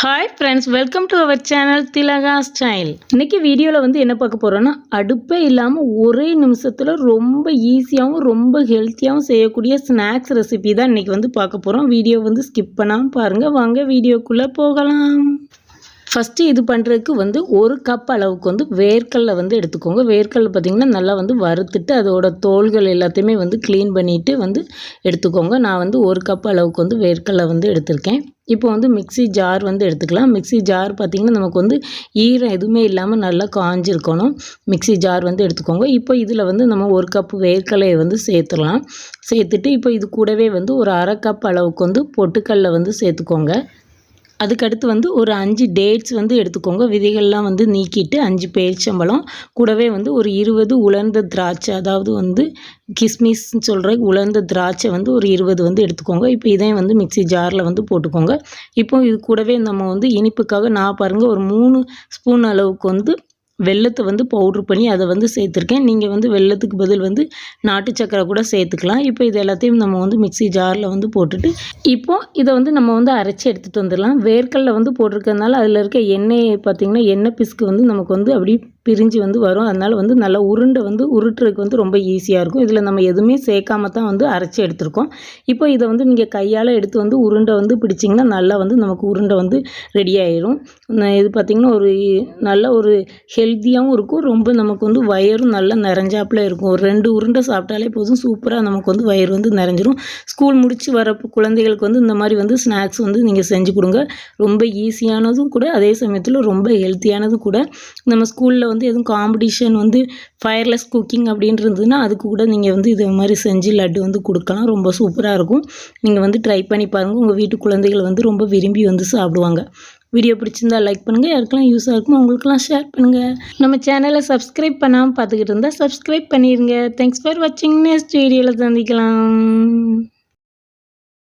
Hi friends welcome to our channel Thilaga style இன்றைக்கி வீடியோவில் வந்து என்ன பார்க்க போகிறோன்னா அடுப்பே இல்லாமல் ஒரே நிமிஷத்தில் ரொம்ப ஈஸியாகவும் ரொம்ப ஹெல்த்தியாகவும் செய்யக்கூடிய ஸ்நாக்ஸ் ரெசிபி தான் இன்றைக்கி வந்து பார்க்க போகிறோம் வீடியோ வந்து ஸ்கிப் பண்ணாமல் பாருங்கள் வாங்க வீடியோக்குள்ளே போகலாம். ஃபஸ்ட்டு இது பண்ணுறதுக்கு வந்து ஒரு கப் அளவுக்கு வந்து வேர்க்கல்லை வந்து எடுத்துக்கோங்க. வேர்க்கல்லை பார்த்திங்கன்னா நல்லா வந்து வறுத்துட்டு அதோட தோள்கள் எல்லாத்தையுமே வந்து க்ளீன் பண்ணிவிட்டு வந்து எடுத்துக்கோங்க. நான் வந்து ஒரு கப் அளவுக்கு வந்து வேர்க்கல்லை வந்து எடுத்திருக்கேன். இப்போ வந்து மிக்ஸி ஜார் வந்து எடுத்துக்கலாம். மிக்ஸி ஜார் பார்த்திங்கன்னா நமக்கு வந்து ஈரம் எதுவுமே இல்லாமல் நல்லா காஞ்சிருக்கணும். மிக்ஸி ஜார் வந்து எடுத்துக்கோங்க. இப்போ இதில் வந்து நம்ம ஒரு கப் வேர்க்கலையை வந்து சேர்த்துடலாம். சேர்த்துட்டு இப்போ இது கூடவே வந்து ஒரு அரை கப் அளவுக்கு வந்து பொட்டுக்கல்ல வந்து சேர்த்துக்கோங்க. அதுக்கடுத்து வந்து ஒரு அஞ்சு டேட்ஸ் வந்து எடுத்துக்கோங்க. விதைகள்லாம் வந்து நீக்கிட்டு அஞ்சு பேரிச்சம்பழம் கூடவே வந்து ஒரு இருபது உலர்ந்த திராட்சை அதாவது வந்து கிஸ்மிஸ்ன்னு சொல்கிற உலர்ந்த திராட்சை வந்து ஒரு இருபது வந்து எடுத்துக்கோங்க. இப்போ இதையும் வந்து மிக்ஸி ஜாரில் வந்து போட்டுக்கோங்க. இப்போ இது கூடவே நம்ம வந்து இனிப்புக்காக நான் பாருங்கள் ஒரு மூணு ஸ்பூன் அளவுக்கு வந்து வெள்ளத்தை வந்து பவுட்ரு பண்ணி அதை வந்து சேர்த்துருக்கேன். நீங்கள் வந்து வெள்ளத்துக்கு பதில் வந்து நாட்டு சக்கரை கூட சேர்த்துக்கலாம். இப்போ இது எல்லாத்தையும் நம்ம வந்து மிக்ஸி ஜாரில் வந்து போட்டுட்டு இப்போ இதை வந்து நம்ம வந்து அரைச்சி எடுத்துகிட்டு வந்துடலாம். வேர்க்கல்ல வந்து போட்டிருக்கறதுனால அதில் இருக்க எண்ணெய் பார்த்திங்கன்னா எண்ணெய் பிசுக்கு வந்து நமக்கு வந்து அப்படி பிரிஞ்சு வந்து வரும். அதனால் வந்து நல்லா உருண்டை வந்து உருட்டுறதுக்கு வந்து ரொம்ப ஈஸியாக இருக்கும். இதில் நம்ம எதுவுமே சேர்க்காம தான் வந்து அரைச்சி எடுத்திருக்கோம். இப்போ இதை வந்து நீங்கள் கையால் எடுத்து வந்து உருண்டை வந்து பிடிச்சிங்கன்னா நல்லா வந்து நமக்கு உருண்டை வந்து ரெடி ஆயிரும். இது பார்த்திங்கன்னா ஒரு நல்ல ஒரு ஹெல்த்தியாகவும் இருக்கும். ரொம்ப நமக்கு வந்து வயரும் நல்லா நிறைஞ்சாப்புல இருக்கும். ஒரு ரெண்டு உருண்டை சாப்பிட்டாலே போதும். சூப்பராக நமக்கு வந்து வயிறு வந்து நிறைஞ்சிரும். ஸ்கூல் முடித்து வர குழந்தைகளுக்கு வந்து இந்த மாதிரி வந்து ஸ்நாக்ஸ் வந்து நீங்கள் செஞ்சு கொடுங்க. ரொம்ப ஈஸியானதும் கூட அதே சமயத்தில் ரொம்ப ஹெல்த்தியானதும் கூட. நம்ம ஸ்கூலில் வந்து வந்து எதுவும் காம்படிஷன் வந்து ஃபயர்லெஸ் குக்கிங் அப்படின்றதுன்னா அதுக்கு கூட நீங்கள் வந்து இது மாதிரி செஞ்சு லட்டு வந்து கொடுக்கலாம். ரொம்ப சூப்பராக இருக்கும். நீங்கள் வந்து ட்ரை பண்ணி பாருங்கள் உங்கள் வீட்டு குழந்தைகள் வந்து ரொம்ப விரும்பி வந்து சாப்பிடுவாங்க. வீடியோ பிடிச்சிருந்தா லைக் பண்ணுங்கள் யாருக்கெல்லாம் யூஸாக இருக்கும் உங்களுக்கெல்லாம் ஷேர் பண்ணுங்கள் நம்ம சேனலை சப்ஸ்கிரைப் பண்ணாமல் பார்த்துக்கிட்டு இருந்தால் சப்ஸ்கிரைப் பண்ணிடுங்க தேங்க்ஸ் ஃபார் வாட்சிங் நெக்ஸ்ட் வீடியோவில் சந்திக்கலாம்.